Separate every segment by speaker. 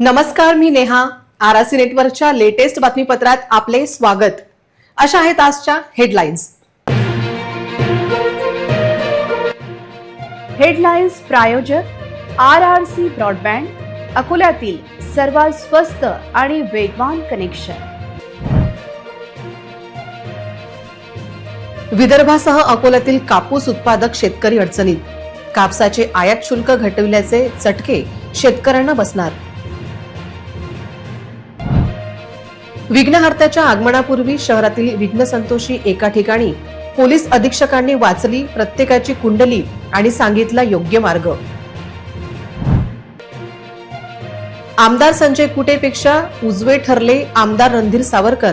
Speaker 1: नमस्कार मी नेहा. आरआरसी नेटवर्कच्या लेटेस्ट बातमीपत्रात आपले स्वागत. अशा आहेत आजच्या हेडलाईन्स.
Speaker 2: हेडलाईन्स प्रायोजक आर आर सी ब्रॉडबँड अकोल्यातील सर्वात स्वस्त आणि वेगवान कनेक्शन.
Speaker 1: विदर्भासह अकोल्यातील कापूस उत्पादक शेतकरी अडचणीत. कापसाचे आयात शुल्क घटविल्याचे चटके शेतकऱ्यांना बसणार. विघ्नहर्त्याच्या आगमनापूर्वी शहरातील विघ्नसंतोषी एका ठिकाणी पोलीस अधीक्षकांनी वाचली प्रत्येकाची कुंडली आणि सांगितला योग्य मार्ग. आमदार संजय कुटेपेक्षा उजवे ठरले आमदार रणधीर सावरकर.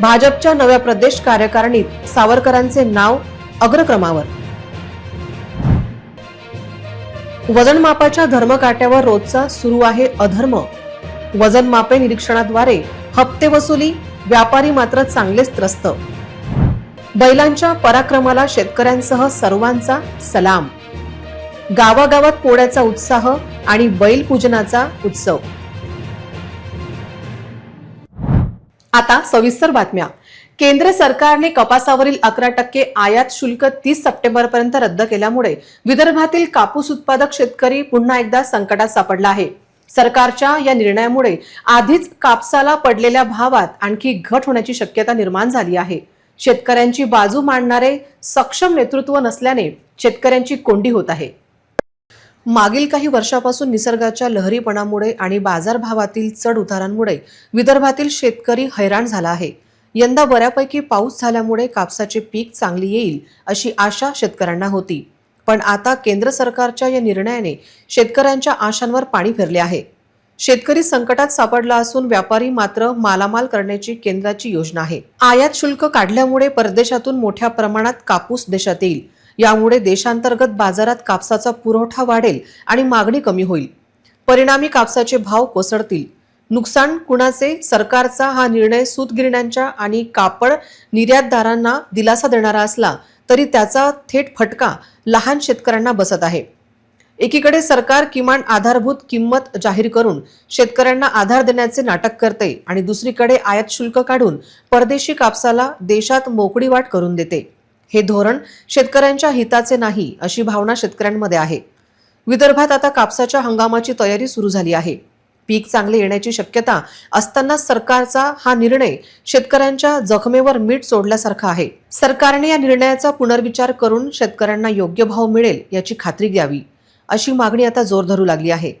Speaker 1: भाजपच्या नव्या प्रदेश कार्यकारिणीत सावरकरांचे नाव अग्रक्रमावर. वजनमापाच्या धर्मकाट्यावर रोजचा सुरू आहे अधर्म. वजन मापे निरीक्षणाद्वारे हप्ते वसुली व्यापारी मात्र चांगलेच त्रस्त. बैलांच्या पराक्रमाला शेतकऱ्यांसह सर्वांचा सलाम. गावागावात पोळ्याचा उत्साह आणि बैल पूजनाचा उत्सव. आता सविस्तर बातम्या. केंद्र सरकारने कपासावरील अकरा टक्के आयात शुल्क तीस सप्टेंबर पर्यंत रद्द केल्यामुळे विदर्भातील कापूस उत्पादक शेतकरी पुन्हा एकदा संकटात सापडला आहे. सरकारच्या या निर्णयामुळे आधीच कापसाला पडलेल्या भावात आणखी घट होण्याची शक्यता निर्माण झाली आहे. शेतकऱ्यांची बाजू मांडणारे सक्षम नेतृत्व नसल्याने शेतकऱ्यांची कोंडी होत आहे. मागील काही वर्षापासून निसर्गाच्या लहरीपणामुळे आणि बाजारभावातील चढ उतारांमुळे विदर्भातील शेतकरी हैराण झाला आहे. यंदा बऱ्यापैकी पाऊस झाल्यामुळे कापसाचे पीक चांगली येईल अशी आशा शेतकऱ्यांना होती. पण आता केंद्र सरकारच्या या निर्णयाने शेतकऱ्यांच्या आशांवर पाणी फिरले आहे. शेतकरी संकटात सापडला असून व्यापारी मात्र मालामाल करण्याची केंद्राची योजना आहे. आयात शुल्क काढल्यामुळे परदेशातून मोठ्या प्रमाणात कापूस देशात येईल. यामुळे देशांतर्गत बाजारात कापसाचा पुरवठा वाढेल आणि मागणी कमी होईल. परिणामी कापसाचे भाव कोसळतील. नुकसान कुणाचे? सरकारचा हा निर्णय सूतगिरण्यांच्या आणि कापड निर्यातदारांना दिलासा देणारा असला तरी त्याचा थेट फटका लहान शेतकऱ्यांना बसत आहे. एकीकडे सरकार किमान आधारभूत किंमत जाहीर करून शेतकऱ्यांना आधार देण्याचे नाटक करते आणि दुसरीकडे आयात शुल्क काढून परदेशी कापसाला देशात मोकळी वाट करून देते. हे धोरण शेतकऱ्यांच्या हिताचे नाही अशी भावना शेतकऱ्यांमध्ये आहे. विदर्भात आता कापसाच्या हंगामाची तयारी सुरू झाली आहे. पीक चांगले येण्याची शक्यता असताना सरकारचा हा निर्णय शेतकऱ्यांच्या जखमेवर मीठ सोडल्यासारखा आहे. सरकारने या निर्णयाचा पुनर्विचार करून शेतकऱ्यांना योग्य भाव मिळेल याची खात्री द्यावी अशी मागणी आता जोर धरू लागली आहे.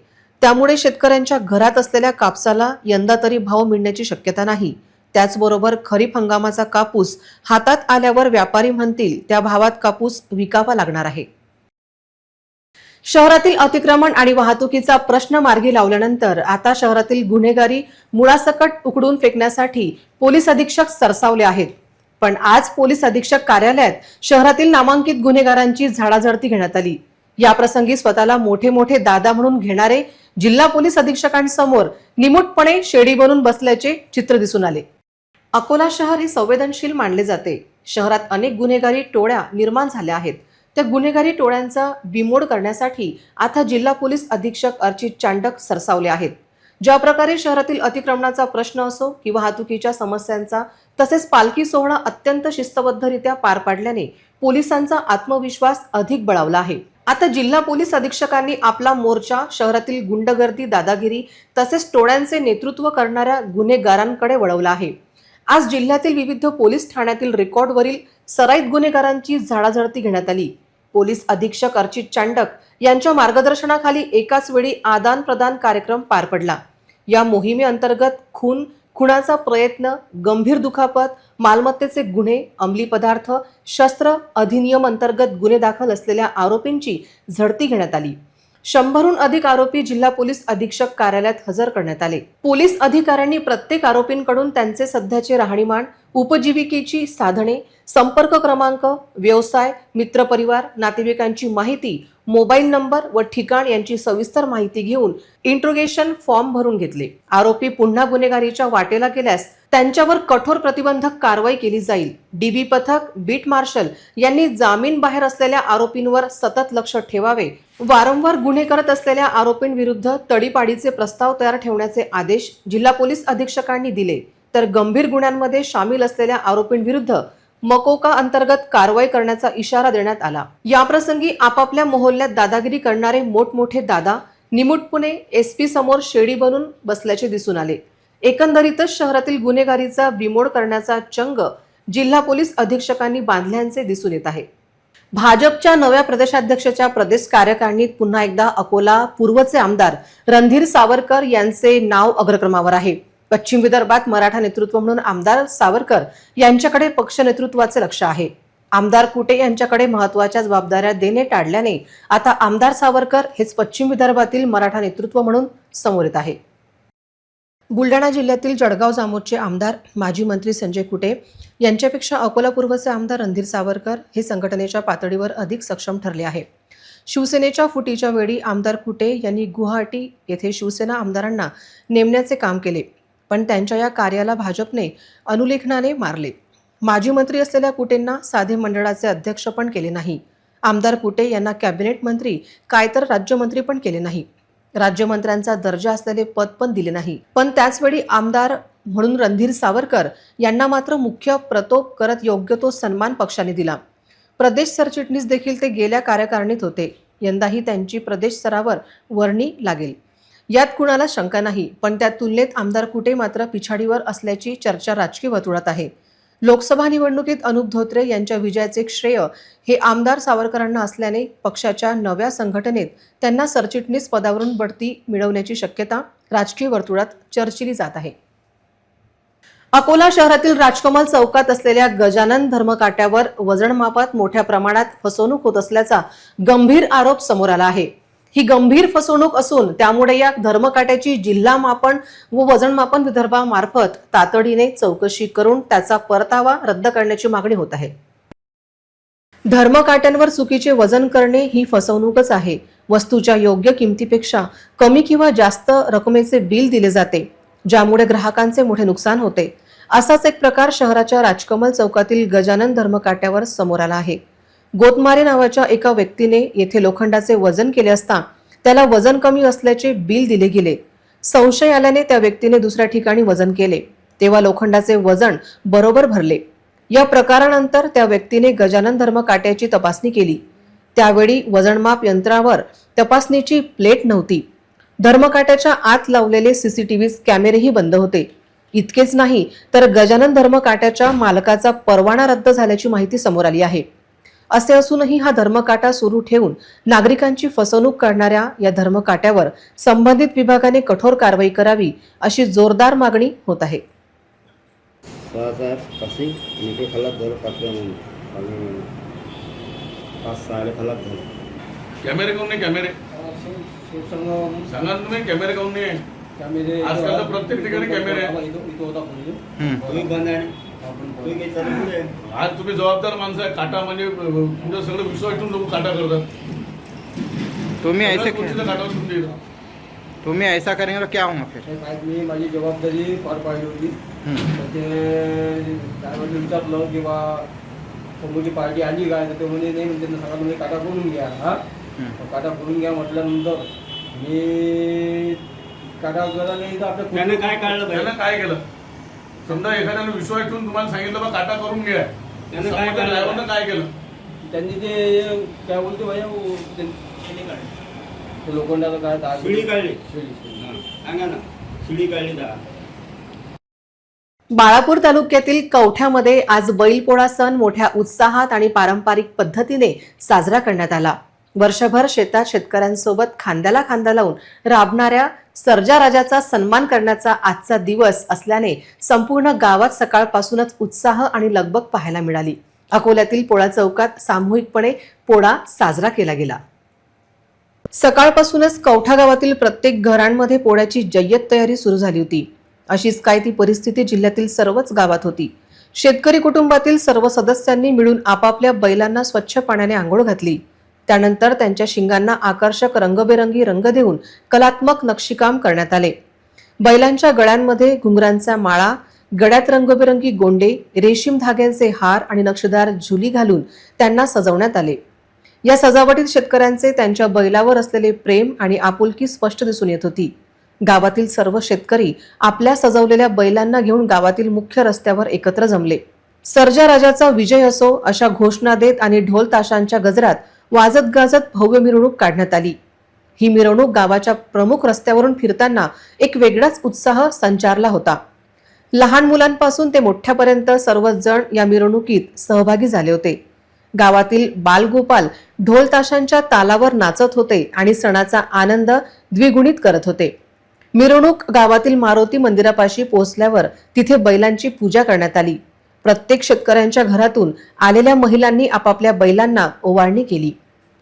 Speaker 1: त्यामुळे शेतकऱ्यांच्या घरात असलेल्या कापसाला यंदा तरी भाव मिळण्याची शक्यता नाही. त्याचबरोबर खरीप हंगामाचा कापूस हातात आल्यावर व्यापारी म्हणतील त्या भावात कापूस विकावा लागणार आहे. शहरातील अतिक्रमण आणि वाहतुकीचा प्रश्न मार्गी लावल्यानंतर आता शहरातील गुन्हेगारी मुळासकट उकडून फेकण्यासाठी पोलीस अधीक्षक सरसावले आहेत. पण आज पोलीस अधीक्षक कार्यालयात शहरातील नामांकित गुन्हेगारांची झाडाझडती घेण्यात आली. या प्रसंगी स्वतःला मोठे मोठे दादा म्हणून घेणारे जिल्हा पोलीस अधीक्षकांसमोर निमूटपणे शेडी बनून बसल्याचे चित्र दिसून आले. अकोला शहर हे संवेदनशील मानले जाते. शहरात अनेक गुन्हेगारी टोळ्या निर्माण झाल्या आहेत. त्या गुन्हेगारी टोळ्यांचा बिमोड करण्यासाठी आता जिल्हा पोलीस अधीक्षक अर्चित चांडक सरसावले आहेत. ज्या प्रकारे शहरातील अतिक्रमणाचा प्रश्न असो किंवा वाहतुकीच्या समस्यांचा तसेच पालखी सोहळा अत्यंत शिस्तबद्धरित्या पार पाडल्याने पोलिसांचा आत्मविश्वास अधिक बळावला आहे. आता जिल्हा पोलीस अधीक्षकांनी आपला मोर्चा शहरातील गुंडगर्दी दादागिरी तसेच टोळ्यांचे नेतृत्व करणाऱ्या गुन्हेगारांकडे वळवला आहे. आज जिल्ह्यातील विविध पोलीस ठाण्यातील रेकॉर्डवरील सराईत गुन्हेगारांची झाडाझडती घेण्यात आली. पोलीस अधीक्षक अर्चित चांडक यांच्या मार्गदर्शनाखाली एकाच वेळी आदान प्रदान कार्यक्रम पार पडला. या मोहिमेअंतर्गत खून खुणाचा प्रयत्न गंभीर दुखापत मालमत्तेचे गुन्हे अंमली पदार्थ शस्त्र अधिनियम अंतर्गत गुन्हे दाखल असलेल्या आरोपींची झडती घेण्यात आली. शंभरहून अधिक आरोपी जिल्हा पोलीस अधीक्षक कार्यालयात हजर करण्यात आले. पोलीस अधिकाऱ्यांनी प्रत्येक आरोपींकडून त्यांचे सध्याचे राहणीमान उपजीविकेची साधने संपर्क क्रमांक व्यवसाय मित्रपरिवार नातेवाईकांची माहिती मोबाईल नंबर व ठिकाण यांची सविस्तर माहिती घेऊन इंट्रोगेशन फॉर्म भरून घेतले. आरोपी पुन्हा गुन्हेगारीच्या वाटेला गेल्यास त्यांच्यावर कठोर प्रतिबंधक कारवाई केली जाईल. डीबी पथक बीट मार्शल यांनी जामीन बाहेर असलेल्या आरोपींवर सतत लक्ष ठेवावे. वारंवार गुन्हे करत असलेल्या आरोपींविरुद्ध तडीपाडीचे प्रस्ताव तयार ठेवण्याचे आदेश जिल्हा पोलीस अधीक्षकांनी दिले. तर गंभीर गुन्ह्यांमध्ये सामील असलेल्या आरोपींविरुद्ध मकोका अंतर्गत कारवाई करण्याचा इशारा देण्यात आला. याप्रसंगी आपापल्या मोहल्ल्यात दादागिरी करणारे मोठमोठे दादा निमुटपुणे एस पी समोर शेडी बनून बसल्याचे दिसून आले. एकंदरीतच शहरातील गुन्हेगारीचा बिमोड करण्याचा चंग जिल्हा पोलीस अधीक्षकांनी बांधल्याचे दिसून येत आहे. भाजपच्या नव्या प्रदेशाध्यक्षाच्या प्रदेश कार्यकारिणीत पुन्हा एकदा अकोला पूर्वचे आमदार रणधीर सावरकर यांचे नाव अग्रक्रमावर आहे. पश्चिम विदर्भात मराठा नेतृत्व म्हणून आमदार सावरकर यांच्याकडे पक्ष नेतृत्वाचे लक्ष आहे. आमदार कुटे यांच्याकडे महत्त्वाच्या जबाबदाऱ्या देणे टाळल्याने आता आमदार सावरकर हेच पश्चिम विदर्भातील मराठा नेतृत्व म्हणून समोर येत आहे. बुलढाणा जिल्ह्यातील जळगाव जामोदचे आमदार माजी मंत्री संजय कुटे यांच्यापेक्षा अकोला पूर्वचे आमदार रणधीर सावरकर हे संघटनेच्या पातळीवर अधिक सक्षम ठरले आहे. शिवसेनेच्या फुटीच्या वेळी आमदार कुटे यांनी गुवाहाटी येथे शिवसेना आमदारांना नेमण्याचे काम केले पण त्यांच्या या कार्याला भाजपने अनुलेखनाने मारले. माजी मंत्री असलेल्या कुटेंना साधे मंडळाचे अध्यक्ष पण केले नाही. आमदार कुटे यांना कॅबिनेट मंत्री काय तर राज्यमंत्री पण केले नाही. राज्यमंत्र्यांचा दर्जा असलेले पद पण दिले नाही. पण त्याचवेळी आमदार म्हणून रणधीर सावरकर यांना मात्र मुख्य प्रतोप करत योग्य तो सन्मान पक्षाने दिला. प्रदेश सरचिटणीस देखील ते गेल्या कार्यकारणीत होते. यंदाही त्यांची प्रदेश स्तरावर वर्णी लागेल. यात कुणाला शंका नाही पण त्या तुलनेत आमदार कुटे मात्र पिछाडीवर असल्याची चर्चा राजकीय वर्तुळात आहे. लोकसभा निवडणुकीत अनुप धोत्रे यांच्या विजयाचे श्रेय हे आमदार सावरकरांना असल्याने पक्षाच्या नव्या संघटनेत त्यांना सरचिटणीस पदावरून बढती मिळवण्याची शक्यता राजकीय वर्तुळात चर्चिली जात आहे. अकोला शहरातील राजकमल चौकात असलेल्या गजानन धर्मकाट्यावर वजनमापात मोठ्या प्रमाणात फसवणूक होत असल्याचा गंभीर आरोप समोर आला आहे. ही गंभीर फसवणूक असून त्यामुळे या धर्मकाट्याची जिल्हा मापन व वजनमापन विदर्भामार्फत तातडीने चौकशी करून त्याचा परतावा रद्द करण्याची मागणी होत आहे. धर्मकाट्यांवर चुकीचे वजन करणे ही फसवणूकच आहे. वस्तूच्या योग्य किमतीपेक्षा कमी किंवा जास्त रकमेचे बिल दिले जाते ज्यामुळे ग्राहकांचे मोठे नुकसान होते. असाच एक प्रकार शहराच्या राजकमल चौकातील गजानन धर्मकाट्यावर समोर आला आहे. गोतमारे नावाच्या एका व्यक्तीने येथे लोखंडाचे वजन केले असता त्याला वजन कमी असल्याचे बिल दिले गेले. संशय आल्याने त्या व्यक्तीने दुसऱ्या ठिकाणी वजन केले. तेव्हा लोखंडाचे वजन बरोबर भरले. या प्रकारानंतर त्या व्यक्तीने गजानन धर्म काट्याची तपासणी केली. त्यावेळी वजनमाप यंत्रावर तपासणीची प्लेट नव्हती. धर्मकाट्याच्या आत लावलेले सीसीटीव्ही कॅमेरेही बंद होते. इतकेच नाही तर गजानन धर्मकाट्याच्या मालकाचा परवाना रद्द झाल्याची माहिती समोर आली आहे. असे असूनही हा धर्मकाटा सुरू ठेवून नागरिकांची फसवणूक करणाऱ्या या धर्मकाट्यावर संबंधित विभागाने कठोर कारवाई करावी अशी जोरदार मागणी होत आहे.
Speaker 3: कॅमेरे नाही कॅमेरे? सांगा ना तुम्ही कॅमेरे नाही? आजकाल प्रत्येक ठिकाणी कॅमेरे. आहे.
Speaker 4: तुम्ही बंद आहे
Speaker 3: आज तुम्ही जबाबदार माणसं आहे. काटा म्हणजे अं, तुमचं सगळं विश्वास ठेवून लोक काटा करतात.
Speaker 5: तुम्ही ऐसे
Speaker 3: तुमच्या.
Speaker 5: तुम्ही ऐसा करेंगे तो क्या होगा फिर?
Speaker 6: मी माझी जबाबदारी पार पाडली होती.
Speaker 5: हम्म.
Speaker 6: तर ते ड्रायव्हरने विचारलं किंवा समोरची पार्टी आली काय? तर ते म्हणे नाही म्हणजे सांगा तुम्ही काटा करून घ्या हा. काटा करून घ्या म्हटल्यानंतर मी काटा केला नाही तर आपल्या
Speaker 4: त्यानं काय काढलं
Speaker 3: काय केलं? समजा एखाद्याने विश्वास ठेवून तुम्हाला सांगितलं बा काटा करून घ्या
Speaker 4: त्यानं काय केलं?
Speaker 3: driver नं काय केलं?
Speaker 6: त्यांनी ते काय बोलते भैया वो ते- ते लोखंडाचं काय दाग
Speaker 4: शिडी काढली.
Speaker 6: शिडी, शिडी.
Speaker 4: हा, सांगा ना शिडी काढली दहा
Speaker 1: बाळापूर तालुक्यातील कवठ्यामध्ये आज बैलपोळा सण मोठ्या उत्साहात आणि पारंपरिक पद्धतीने साजरा करण्यात आला. वर्षभर शेतात शेतकऱ्यांसोबत खांद्याला खांदा लावून राबणाऱ्या सर्जा राजाचा सन्मान करण्याचा आजचा दिवस असल्याने संपूर्ण गावात सकाळपासूनच उत्साह आणि लगबग पाहायला मिळाली. अकोल्यातील पोळा चौकात सामूहिकपणे पोळा साजरा केला गेला. सकाळपासूनच कवठा गावातील प्रत्येक घरांमध्ये पोळ्याची जय्यत तयारी सुरू झाली होती. अशीच काय ती परिस्थिती जिल्ह्यातील सर्वच गावात होती. शेतकरी कुटुंबातील सर्व सदस्यांनी मिळून आपापल्या बैलांना स्वच्छ पाण्याने आंघोळ घातली. त्यानंतर त्यांच्या शिंगांना आकर्षक रंगबेरंगी रंग देऊन कलात्मक नक्षीकाम करण्यात आले. बैलांच्या गळ्यांमध्ये घुंगरांचा माळा गड्यात रंगबेरंगी गोंडे रेशीम धाग्यांचे हार आणि नक्षीदार झुली घालून त्यांना सजवण्यात आले. या सजावटीत शेतकऱ्यांचे त्यांच्या बैलावर असलेले प्रेम आणि आपुलकी स्पष्ट दिसून येत होती. गावातील सर्व शेतकरी आपल्या सजवलेल्या बैलांना घेऊन गावातील मुख्य रस्त्यावर एकत्र जमले. सर्जा राजाचा विजय असो अशा घोषणा देत आणि ढोल ताशांच्या गजरात वाजत गाजत भव्य मिरवणूक काढण्यात आली. ही मिरवणूक गावाच्या प्रमुख रस्त्यावरून फिरताना एक वेगळाच उत्साह संचारला होता. लहान मुलांपासून ते मोठ्यापर्यंत सर्वच जण या मिरवणुकीत सहभागी झाले होते. गावातील बालगोपाल ढोल ताशांच्या तालावर नाचत होते आणि सणाचा आनंद द्विगुणित करत होते. मिरवणूक गावातील मारुती मंदिरापाशी पोहोचल्यावर तिथे बैलांची पूजा करण्यात आली. प्रत्येक शेतकऱ्यांच्या घरातून आलेल्या महिलांनी आपापल्या बैलांना ओवाळणी केली.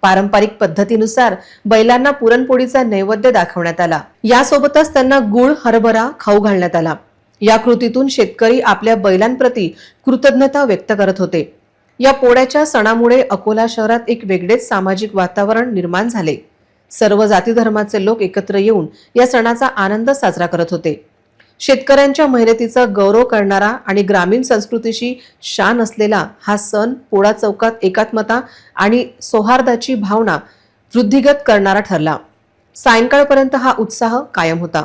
Speaker 1: पारंपरिक पद्धतीनुसार बैलांना पुरणपोळीचा नैवेद्य दाखवण्यात आला. यासोबतच त्यांना गुळ हरभरा खाऊ घालण्यात आला. या कृतीतून शेतकरी आपल्या बैलांप्रती कृतज्ञता व्यक्त करत होते. या पोळ्याच्या सणामुळे अकोला शहरात एक वेगळेच सामाजिक वातावरण निर्माण झाले. सर्व जाती धर्माचे लोक एकत्र येऊन या सणाचा आनंद साजरा करत होते. शेतकऱ्यांच्या मेहनतीचा गौरव करणारा आणि ग्रामीण संस्कृतीशी शान असलेला हा सण पोळा चौकात एकात्मता आणि सौहार्दाची भावना वृद्धिगत करणारा ठरला. सायंकाळपर्यंत हा उत्साह कायम होता.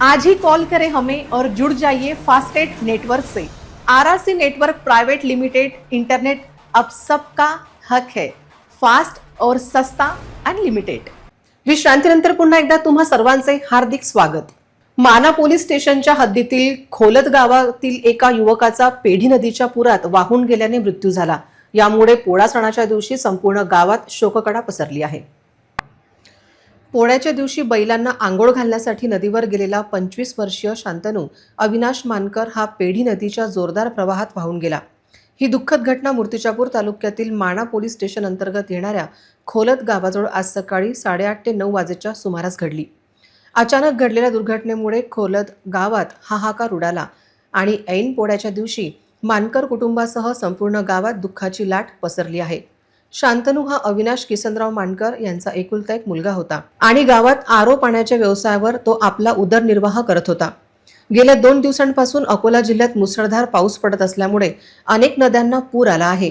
Speaker 2: आज ही कॉल करें हमें और जुड़ जाइए फास्टेट नेटवर्क से। RRC network private limited internet अब सबका हक है। फास्ट और सस्ता अनलिमिटेड
Speaker 1: विश्रांतीनंतर पुन्हा एकदा तुम्हा सर्वांचे हार्दिक स्वागत। माना पोलीस स्टेशनच्या हद्दीतील खोलत गावातील एका युवकाचा पेढी नदीच्या पुरात वाहून गेल्याने मृत्यू झाला. यामुळे पोळा सणाच्या दिवशी संपूर्ण गावात शोककडा पसरली आहे. पोळ्याच्या दिवशी बैलांना आंघोळ घालण्यासाठी नदीवर गेलेला पंचवीस वर्षीय शांतनू अविनाश मानकर हा पेढी नदीच्या जोरदार प्रवाहात वाहून गेला. ही दुःखद घटना मूर्तिजापूर तालुक्यातील माणा पोलीस स्टेशन अंतर्गत येणाऱ्या खोलत गावाजवळ आज सकाळी साडेआठ ते नऊ वाजेच्या सुमारास घडली. अचानक घडलेल्या दुर्घटनेमुळे खोलत गावात हाहाकार उडाला आणि ऐन पोळ्याच्या दिवशी मानकर कुटुंबासह संपूर्ण गावात दुःखाची लाट पसरली आहे. शांतनू हा अविनाश किसनराव मांडकर यांचा एकुलता एक मुलगा होता. आणि गावात आरो पाण्याच्या व्यवसायावर तो आपला उदरनिर्वाह करत होता. गेल्या दोन दिवसांपासून अकोला जिल्ह्यात मुसळधार पाऊस पडत असल्यामुळे अनेक नद्यांना पूर आला आहे.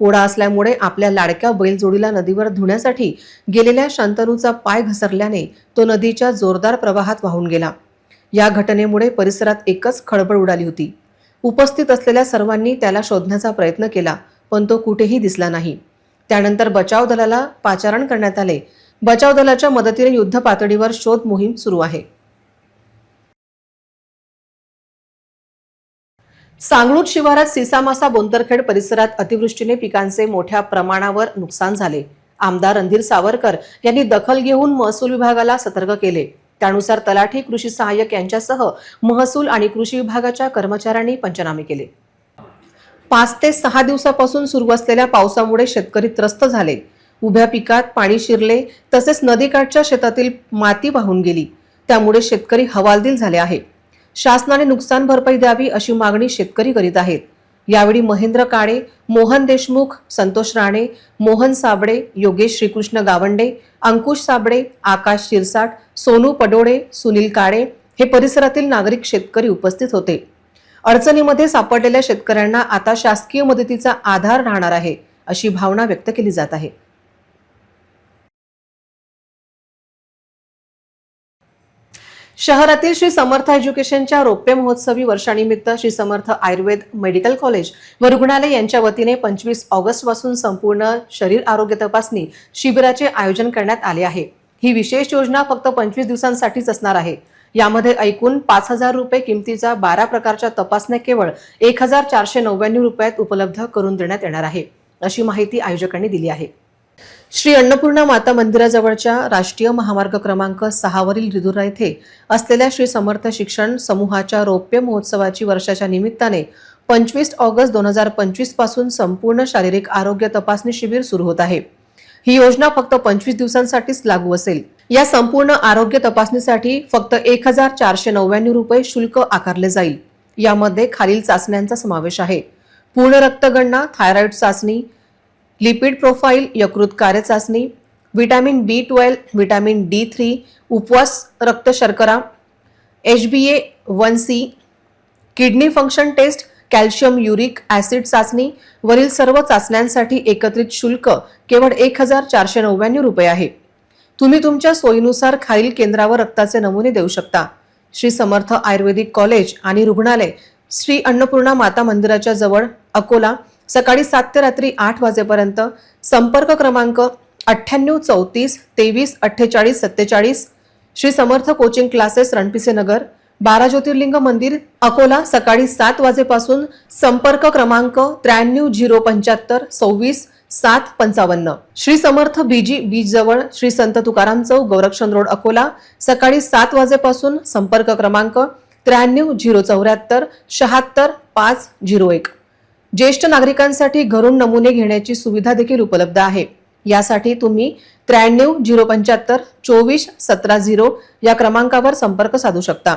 Speaker 1: पोळा असल्यामुळे आपल्या लाडक्या बैलजोडीला नदीवर धुण्यासाठी गेलेल्या शांतनूचा पाय घसरल्याने तो नदीच्या जोरदार प्रवाहात वाहून गेला. या घटनेमुळे परिसरात एकच खळबळ उडाली होती. उपस्थित असलेल्या सर्वांनी त्याला शोधण्याचा प्रयत्न केला पण तो कुठेही दिसला नाही. त्यानंतर बचाव दलाला पाचारण करण्यात आले. बचाव दलाच्या मदतीने युद्ध पातळीवर शोध मोहीम सुरू आहे. सांगळूर शिवारात सीसामासा बोंतरखेड परिसरात अतिवृष्टीने पिकांचे मोठ्या प्रमाणावर नुकसान झाले. आमदार रणधीर सावरकर यांनी दखल घेऊन महसूल विभागाला सतर्क केले. त्यानुसार तलाठी कृषी सहाय्यक यांच्यासह महसूल आणि कृषी विभागाच्या कर्मचाऱ्यांनी पंचनामे केले. पाच ते सहा दिवसापासून सुरू असलेल्या पावसामुळे शेतकरी त्रस्त झाले. उभ्या पिकात पाणी शिरले तसेच नदीकाठच्या शेतातील माती वाहून गेली. त्यामुळे शेतकरी हवालदिल झाले आहे. शासनाने नुकसान भरपाई द्यावी अशी मागणी शेतकरी करीत आहेत. यावेळी महेंद्र काळे मोहन देशमुख संतोष राणे मोहन साबळे योगेश श्रीकृष्ण गावंडे अंकुश साबळे आकाश शिरसाट सोनू पडोळे सुनील काळे हे परिसरातील नागरिक शेतकरी उपस्थित होते. अडचणीमध्ये सापडलेल्या शेतकऱ्यांना आता शासकीय मदतीचा आधार राहणार आहे अशी भावना व्यक्त केली जात आहे. शहरातील श्री समर्थ एज्युकेशनच्या रौप्य महोत्सवी वर्षानिमित्त श्री समर्थ आयुर्वेद मेडिकल कॉलेज व रुग्णालय यांच्या वतीने पंचवीस ऑगस्टपासून संपूर्ण शरीर आरोग्य तपासणी शिबिराचे आयोजन करण्यात आले आहे. ही विशेष योजना फक्त पंचवीस दिवसांसाठीच असणार आहे. यामध्ये ऐकून पाच हजार रुपये किमतीचा बारा प्रकारच्या तपासण्या केवळ एक हजार चारशे नव्याण्णव रुपयात उपलब्ध करून देण्यात येणार आहे अशी माहिती आयोजकांनी दिली आहे. श्री अन्नपूर्णा माता मंदिराजवळच्या राष्ट्रीय महामार्ग क्रमांक सहावरील रिदुरा येथे असलेल्या श्री समर्थ शिक्षण समूहाच्या रौप्य महोत्सवाची वर्षाच्या निमित्ताने पंचवीस ऑगस्ट दोन हजार पंचवीसपासून संपूर्ण शारीरिक आरोग्य तपासणी शिबिर सुरू होत आहे. ही योजना फक्त पंचवीस दिवसांसाठीच लागू असेल. या संपूर्ण आरोग्य तपासणीसाठी फक्त एक हजार चारशे नव्याण्णव रुपये शुल्क आकारले जाईल. यामध्ये खालील चाचण्यांचा समावेश आहे. पूर्ण रक्तगणना थायरॉइड चाचणी लिपिड प्रोफाईल यकृत कार्य चाचणी vitamin B twelve vitamin D three उपवास रक्त शर्करा H B A one C kidney function test calcium uric acid चाचणी वरील सर्व चाचण्यांसाठी एकत्रित शुल्क केवळ एक हजार चारशे नव्याण्णव रुपये आहे. तुम्ही तुमच्या सोयीनुसार खालील केंद्रावर रक्ताचे नमुने देऊ शकता. श्री समर्थ आयुर्वेदिक कॉलेज आणि रुग्णालय श्री अन्नपूर्णा माता मंदिराच्या जवळ अकोला सकाळी सात ते रात्री आठ वाजेपर्यंत. संपर्क क्रमांक अठ्ठ्याण्णव चौतीस तेवीस अठ्ठेचाळीस सत्तेचाळीस. श्री समर्थ कोचिंग क्लासेस रणपिसे नगर बारा ज्योतिर्लिंग मंदिर अकोला सकाळी सात वाजेपासून. संपर्क क्रमांक त्र्याण्णव झिरो पंच्याहत्तर सव्वीस सात पंचावन्न. श्री समर्थ बीजी बीच जवळ श्री संत तुकाराम चौक गोरक्षण रोड अकोला. सकाळी सात वाजेपासून संपर्क क्रमांक त्र्याण्णव झिरो चौऱ्याहत्तर शहात्तर पाच झिरो एक. ज्येष्ठ नागरिकांसाठी घरून नमुने घेण्याची सुविधा देखील उपलब्ध आहे. यासाठी तुम्ही त्र्याण्णव झिरो पंच्याहत्तर चोवीस सतरा झिरो या क्रमांकावर संपर्क साधू शकता.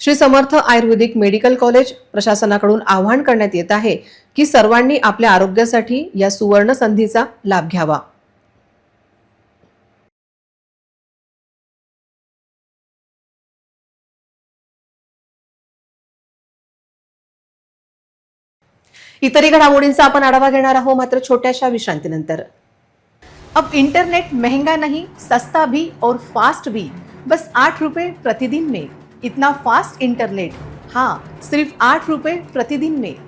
Speaker 1: Shri Samarth ayurvedic medical college प्रशासनाकडून आवाहन करण्यात येत आहे की सर्वांनी आपल्या आरोग्यासाठी या सुवर्ण संधीचा लाभ घ्यावा. इतरही घडामोडींचा आपण आढावा घेणार आहोत मात्र छोट्याशा विश्रांतीनंतर.
Speaker 2: अब इंटरनेट महंगा नहीं सस्ता भी और फास्ट भी. बस आठ रुपये प्रतिदिन में. इतना फास्ट इंटरनेट हाँ सिर्फ आठ रुपये प्रतिदिन में.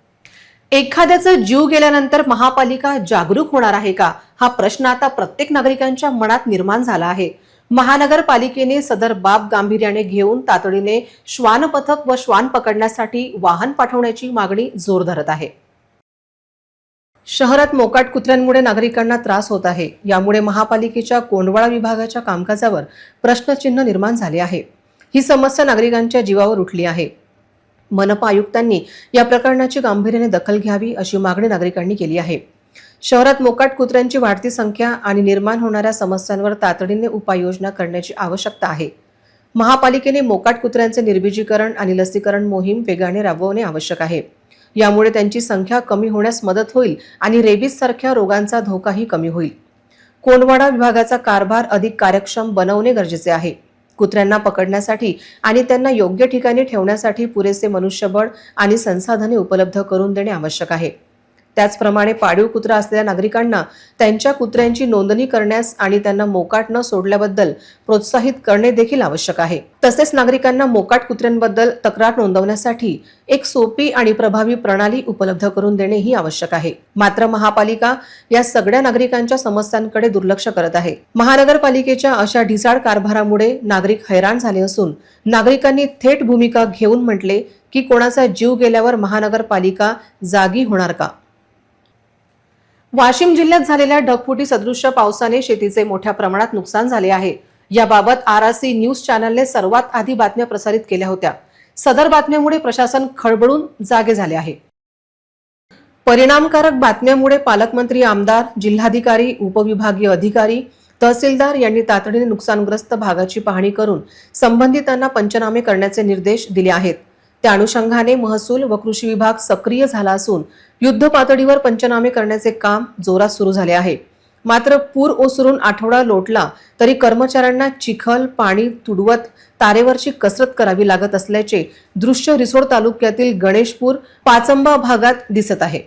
Speaker 1: एखाद्याचा जीव गेल्यानंतर महापालिका जागरूक होणार आहे का? हा प्रश्न आता प्रत्येक नागरिकांच्या मनात निर्माण झाला आहे. महानगरपालिकेने सदर बाब गांभीर्याने घेऊन तातडीने श्वान पथक व श्वान पकडण्यासाठी वाहन पाठवण्याची मागणी जोर धरत आहे. शहरात मोकाट कुत्र्यांमुळे नागरिकांना त्रास होत आहे. यामुळे महापालिकेच्या कोंडवाळा विभागाच्या कामकाजावर प्रश्नचिन्ह निर्माण झाले आहे. ही समस्या नागरिकांच्या जीवावर उठली आहे. मनपा आयुक्तांनी या प्रकरणाची गांभीर्याने दखल घ्यावी अशी मागणी नागरिकांनी केली आहे. शहरात मोकाट कुत्र्यांची वाढती संख्या आणि निर्माण होणाऱ्या समस्यांवर तातडीने उपाययोजना करण्याची आवश्यकता आहे. महापालिकेने मोकाट कुत्र्यांचे निर्बीजीकरण आणि लसीकरण मोहीम वेगाने राबवणे आवश्यक आहे. यामुळे त्यांची संख्या कमी होण्यास मदत होईल आणि रेबीज सारख्या रोगांचा धोकाही कमी होईल. कोंडवाडा विभागाचा कारभार अधिक कार्यक्षम बनवणे गरजेचे आहे. कुत्र्यांना पकडण्यासाठी आणि त्यांना योग्य ठिकाणी ठेवण्यासाठी पुरेसे मनुष्यबळ आणि संसाधने उपलब्ध करून देणे आवश्यक आहे. त्याचप्रमाणे पाळीव कुत्रा असलेल्या नागरिकांना त्यांच्या कुत्र्यांची नोंदणी करण्यास आणि त्यांना मोकाट न सोडल्याबद्दल प्रोत्साहित करणे देखील आवश्यक आहे. तसेच नागरिकांना मोकाट कुत्र्यांबद्दल तक्रार नोंदवण्यासाठी एक सोपी आणि प्रभावी प्रणाली उपलब्ध करून देणेही आवश्यक आहे. मात्र महापालिका या सगळ्या नागरिकांच्या समस्यांकडे दुर्लक्ष करत आहे. महानगरपालिकेच्या अशा ढिसाळ कारभारामुळे नागरिक हैराण झाले असून नागरिकांनी थेट भूमिका घेऊन म्हटले की कोणाचा जीव गेल्यावर महानगरपालिका जागी होणार का? वाशिम जिल्ह्यात झालेल्या ढगफुटी सदृश्य पावसाने शेतीचे मोठ्या प्रमाणात नुकसान झाले आहे. याबाबत आरआरसी न्यूज चॅनलने सर्वात आधी बातम्या प्रसारित केल्या होत्या. सदर बातम्यामुळे प्रशासन खळबळून जागे झाले आहे. परिणामकारक बातम्यामुळे पालकमंत्री आमदार जिल्हाधिकारी उपविभागीय अधिकारी तहसीलदार यांनी तातडीने नुकसानग्रस्त भागाची पाहणी करून संबंधितांना पंचनामे करण्याचे निर्देश दिले आहेत. त्या अनुषंगाने महसूल व कृषी विभाग सक्रिय झाला असून युद्ध पातळीवर पंचनामे करण्याचे काम जोरात सुरू झाले आहे. मात्र पूर ओसरून आठवडा लोटला तरी कर्मचाऱ्यांना चिखल पाणी तुडवत तारेवरची कसरत करावी लागत असल्याचे दृश्य रिसोड तालुक्यातील गणेशपूर पाचंबा भागात दिसत आहे.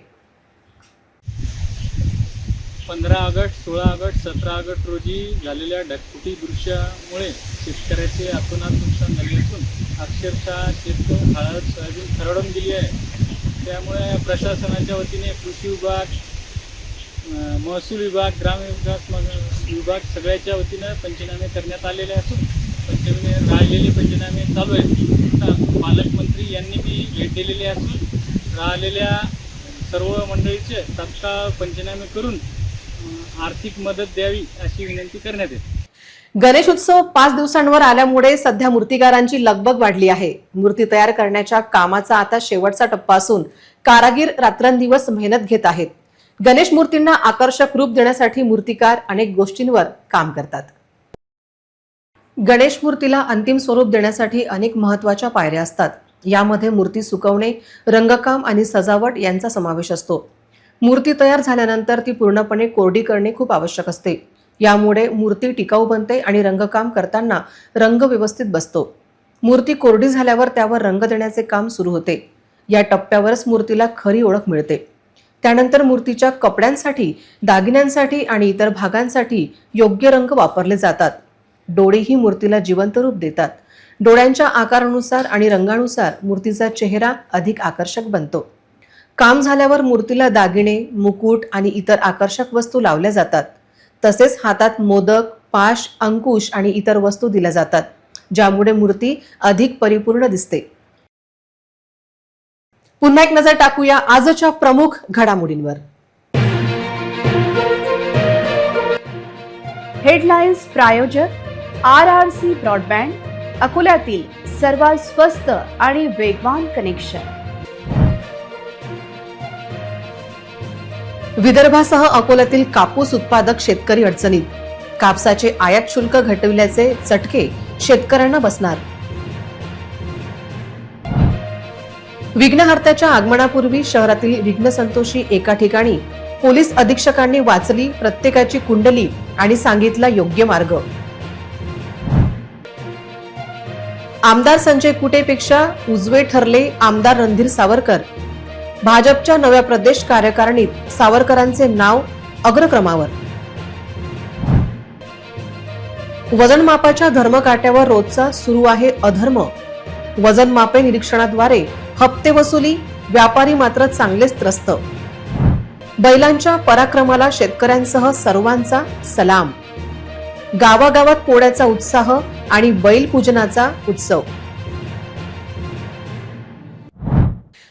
Speaker 7: पंधरा ऑगस्ट सोळा ऑगस्ट सतरा ऑगस्ट रोजी झालेल्या ढकफुटी दृश्यामुळे शेतकऱ्याचे अतोनात नुकसान झाले असून अक्षरशः शेत हळद सोयाबीन खरडून गेली आहे. त्यामुळे प्रशासनाच्या वतीने कृषी विभाग महसूल विभाग ग्रामीण विकास विभाग सगळ्याच्या वतीनं पंचनामे करण्यात आलेले असून पंचनामे राहिलेले पंचनामे चालू आहेत. पालकमंत्री यांनी बी भेट दिलेली असून राहिलेल्या सर्व मंडळीचे तत्काळ पंचनामे करून आर्थिक मदत द्यावी अशी विनंती करण्यात येते.
Speaker 1: गणेश उत्सव पाच दिवसांवर आल्यामुळे सध्या मूर्तिकारांची लगबग वाढली आहे. मूर्ती तयार करण्याच्या कामाचा आता शेवटचा टप्पा असून कारागीर रात्रंदिवस मेहनत घेत आहेत. गणेश मूर्तींना आकर्षक रूप देण्यासाठी मूर्तिकार अनेक गोष्टींवर काम करतात. गणेश मूर्तीला अंतिम स्वरूप देण्यासाठी अनेक महत्त्वाच्या पायऱ्या असतात. यामध्ये मूर्ती सुकवणे रंगकाम आणि सजावट यांचा समावेश असतो. मूर्ती तयार झाल्यानंतर ती पूर्णपणे कोरडी करणे खूप आवश्यक असते. यामुळे मूर्ती टिकाऊ बनते आणि रंगकाम करताना रंग व्यवस्थित बसतो. मूर्ती कोरडी झाल्यावर त्यावर रंग देण्याचे काम सुरू होते. या टप्प्यावरच मूर्तीला खरी ओळख मिळते. त्यानंतर मूर्तीच्या कपड्यांसाठी दागिन्यांसाठी आणि इतर भागांसाठी योग्य रंग वापरले जातात. डोळे ही मूर्तीला जिवंत रूप देतात. डोळ्यांच्या आकारानुसार आणि रंगानुसार मूर्तीचा चेहरा अधिक आकर्षक बनतो. काम झाल्यावर मूर्तीला दागिने मुकुट आणि इतर आकर्षक वस्तू लावल्या जातात. तसेच हातात मोदक पाश अंकुश आणि इतर वस्तू दिल्या जातात ज्यामुळे मूर्ती अधिक परिपूर्ण दिसते. पुन्हा एक नजर टाकूया आजच्या प्रमुख घडामोडींवर.
Speaker 2: हेडलाईन्स प्रायोजक आर आर सी ब्रॉडबँड अकोल्यातील सर्वात स्वस्त आणि वेगवान कनेक्शन.
Speaker 1: विदर्भासह अकोल्यातील कापूस उत्पादक शेतकरी अडचणीत. कापसाचे आयात शुल्क घटविल्याचे चटके शेतकऱ्यांना बसणार. विघ्नहर्त्याच्या आगमनापूर्वी शहरातील विघ्नसंतोषी एका ठिकाणी पोलीस अधीक्षकांनी वाचली प्रत्येकाची कुंडली आणि सांगितला योग्य मार्ग. आमदार संजय कुटेपेक्षा उजवे ठरले आमदार रणधीर सावरकर. भाजपच्या नव्या प्रदेश कार्यकारिणीत सावरकरांचे नाव अग्रक्रमावर. वजनमापाच्या धर्मकाट्यावर रोजचा सुरू आहे अधर्म. वजनमापे निरीक्षणाद्वारे हप्ते वसुली व्यापारी मात्र चांगलेच त्रस्त. बैलांच्या पराक्रमाला शेतकऱ्यांसह सर्वांचा सलाम. गावागावात पोळ्याचा उत्साह आणि बैल पूजनाचा उत्सव.